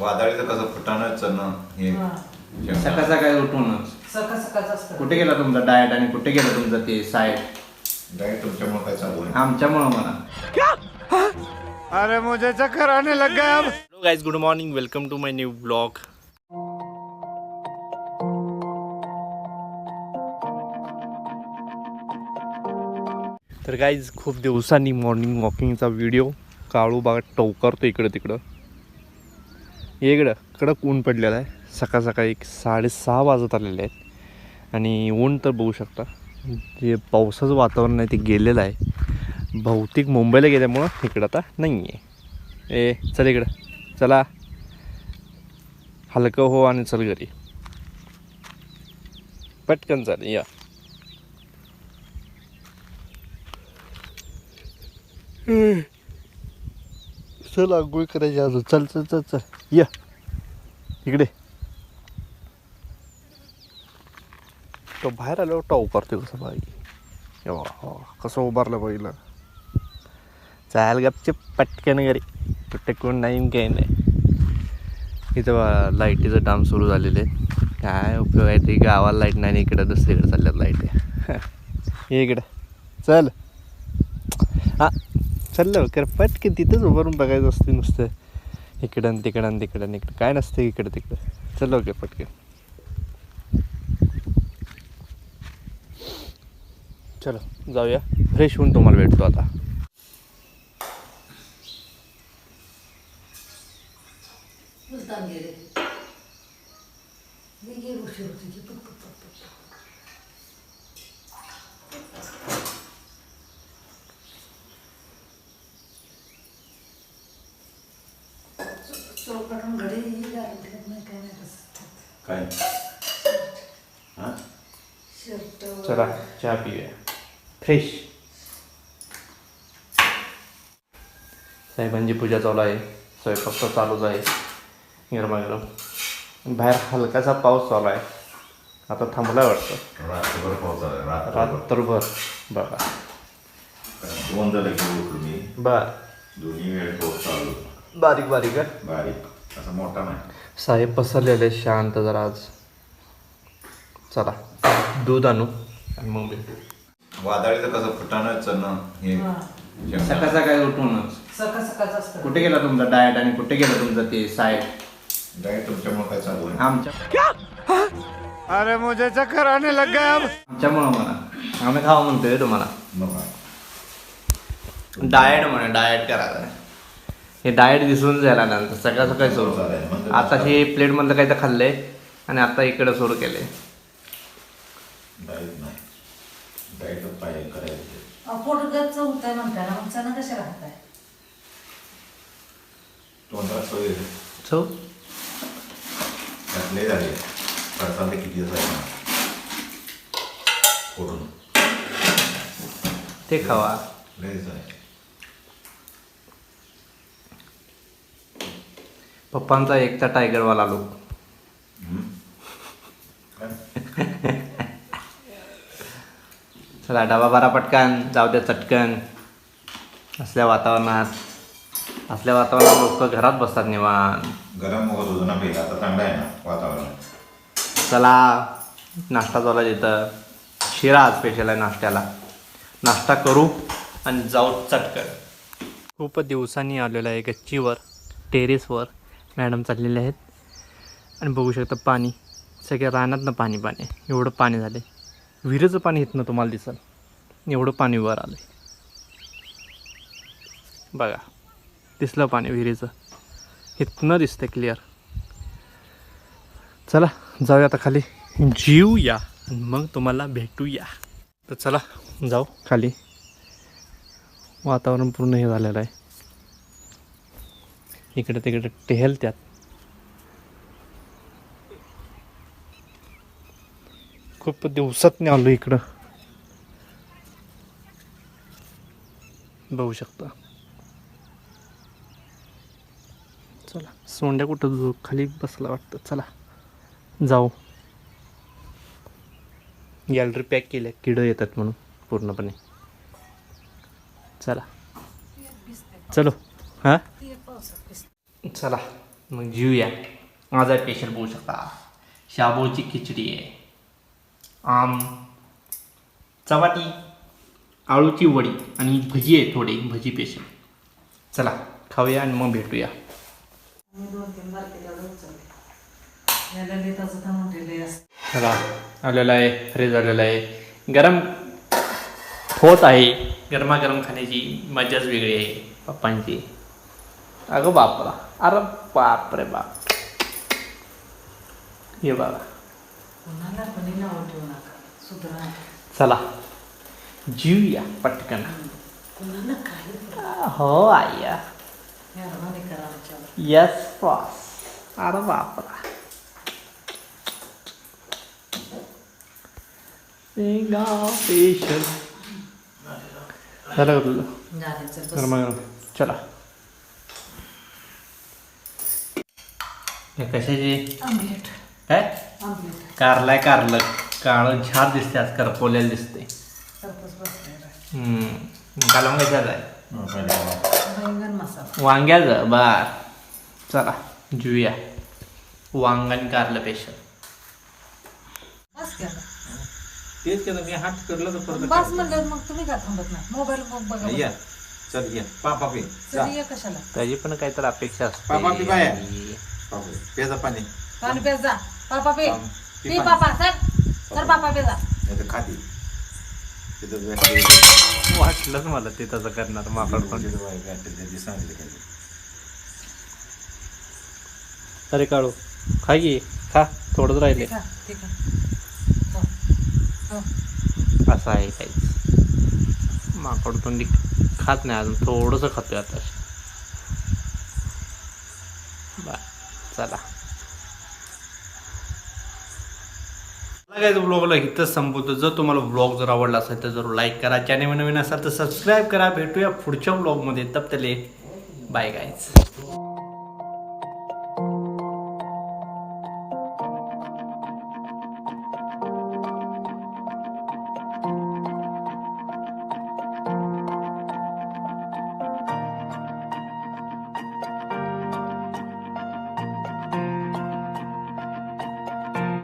वादळीचं कसं फुटाणं चणं हे. हा. सकाळ सकाळी उठूनच सकाळ सकाळच असतं. कुठे गेला तुमचा डाएट आणि कुठे गेलं तुमचं ते साईड डाएट तुमच्यामुळे काय चालू आहे? आमच्यामुळं म्हणा. Hello guys good morning welcome to my new blog तर गाईज खूप दिवसांनी मॉर्निंग वॉकिंगचा व्हिडिओ काळू बागा टवकारतो इकडं तिकडं इकडं कडक ऊन पडलेलं आहे. सकाळ सकाळी एक साडेसहा वाजत आलेले आहेत. आणि ऊन तर बघू शकता. जे पावसाचं वातावरण आहे ते गेलेलं आहे. बहुतेक मुंबईला गेल्यामुळं इकडं आता नाही आहे ए चल इकडं. चला. हलकं हो आणि चल घरी. पटकन चाल या. चल आंघोळ करायची अजून. चल चल चल चल. या. इकडे. तो बाहेर आल्यावर टाऊ उभारतो कसं बाई. कसं उभारलं बाईला. चाल गपचे पटकन घरी. कुठे नाही काही नाही. इथं बा लाईटीचं काम सुरू झालेले काय उपयोग आहे ते? गावाला लाइट नाही इकडं दुसरीकडे चालल्यात लाइट. ये इकडं. चल. हां चल लवकर पटकन तिथंच उभारून बघायचं असते नुसतं. इकडं आणि तिकडं आणि तिकडं इकडं. काय नसतं इकडं तिकडं. चल लवकर पटकन. चलो जाऊया. फ्रेश होऊन तुम्हाला भेटतो आता मुलतान गेले मी गेलो उशीर होती की पट पट पट पट चौकाटून घडी घालून ठेवत नाही काय नाही तसं काय? हा? चला चहा पिऊया. फ्रेश साहेबांची पूजा चालू आहे. स्वयंपाक तर चालूच आहे. गरमागरम. बाहेर हलकासा पाऊस चालू आहे. आता थांबलाय वाटतं. रात्रभर पाऊस आला रात्रभर. बघा. दोन झालं मी. बर. दोन्ही वेळ पाऊस चालू. बारीक बारीक आहे बारीक. असा मोठा नाही. साहेब पसरलेले शांत जरा आज. चला दूध आणू आणि मग भेटू. वादळीचं कसं फुटाणं चणं हे. सकाळ सकाळी उठूनच? सकाळ सकाळच असतं. कुठे गेला तुमचा डाएट आणि कुठे गेलं तुमचं ते साईड डाएट तुमच्यामुळे काय चालू आहे? आमच्या अरे मुझे चक्कर आने लग गया अब. आमच्यामुळं म्हणा. आम्ही खावं म्हणतोय तुम्हाला. डाएट म्हणा डाएट करायचं हे डाएट दिसून झाला नंतर सकाळ सकाळी सुरू आता हे प्लेटमधलं काही तर खाल्लंय आणि आता इकडं सुरू केलंय. नाही. डाएट पाहिजे करायचं पोट गच्च होतंय म्हणताय ना मग चणा कशा राहताय तोंडात सोय आहे. सो त्यात लय झाले पडताना किती दिवस आहे ना फोडून ते खावा लयच आहे पप्पांचा एकटा टायगरवाला लोक? चला डबा बारा पटकन जाऊ द्या चटकन. असल्या वातावरणात असल्या वातावरणात लोक घरात बसतात निवांत. गरम होत होतं ना पहिला आता चांगलं आहे ना वातावरण. चला नाश्ता आहे तिथं शिरा स्पेशल आहे नाश्त्याला. नाश्ता करू आणि जाऊ चटकन. खूप दिवसांनी आलेलं आहे गच्चीवर टेरेसवर मॅडम चाललेले आहेत. आणि बघू शकता पाणी. सगळ्या रानातनं पाणी पाणी. आहे. एवढं पाणी झालं आहे विहिरीचं पाणी इथनं तुम्हाला दिसल. एवढं पाणी वर आलं आहे बघा. दिसलं पाणी विहिरीचं. इथनं दिसतं क्लिअर चला जाऊया आता खाली. जीव या आणि मग तुम्हाला भेटूया. तर चला जाऊ खाली. वातावरण पूर्ण हे झालेलं आहे. इकडे तिकडे टेहल त्यात. खूप दिवसात आलो इकडं. बघू शकता. चला सोंड्या कुठं जो खाली बसला वाटतं. चला जाऊ. गॅलरी पॅक केल्या किडं येतात म्हणून पूर्णपणे. चला. चलो हां? चला मग जीवया माझा स्पेशल बघू शकता. शाबूची खिचडी आहे. आम चपाती आळूची वडी आणि भजी आहे थोडी भजी स्पेशल चला खाऊया आणि मग भेटूया. चला आलेला आहे फ्रेश झालेला आहे. गरम होत आहे. गरमागरम खाण्याची मजाच वेगळी आहे पप्पांची. अगं बापरा. अरे बाप रे बाप. हे बघा. कोणाला पण नाव ठेवू नका. सुधरा. चला. जीवया पटकन. कोणाला काही हो आया. मेहरबानी करा आमच्यावर. यस बॉस अरे बापरा. पेशल. झालं का तुझं? झाले चल बस. गरमागरम चला. हे कशाची? आमलेट काय आमलेट कारलाय कारलं. काळं झाड दिसते आज करपवलेलं दिसते सरपस बसलेला हम्म. कालवण कशाचं आहे. हो. बैंगन मसाला. वांग्याचं? बर. चला जुया. वांगण कारलं पेशल बस केलं. तेच केलं मी हात करलं तर परत बस म्हणलं मग तुम्ही का थांबत नाही? मोबाईल मग बघा बघा. या. चल ये. पापा पे जा चल ये कशाला? त्याची पण काहीतरी अपेक्षा पापा पी बाया. पेजा पाणी. पाणी जा पापा पे. पाणी. पी पी पाणी. पापा सर सर पापा पे जा नाही तर खाती तिथं वाटलंच मला ते तसं करणार माकड पण. तिथं बाई बॅटरी त्याची सांगितलं काय. अरे काढू खा की. खा थोडंच राहिले. ठीक आहे ठीक आहे. हो. हो. असं आहे काहीच. माकड तोंडी खात नाही अजून थोडंसं खातोय आता. चला. ब्लॉगला इथंच संपवतो. जर तुम्हाला ब्लॉग जर आवडला असेल तर जरूर लाईक करा. चॅनल नवीन असाल तर सबस्क्राईब करा. भेटूया पुढच्या ब्लॉगमध्ये तप त्याले बाय गायच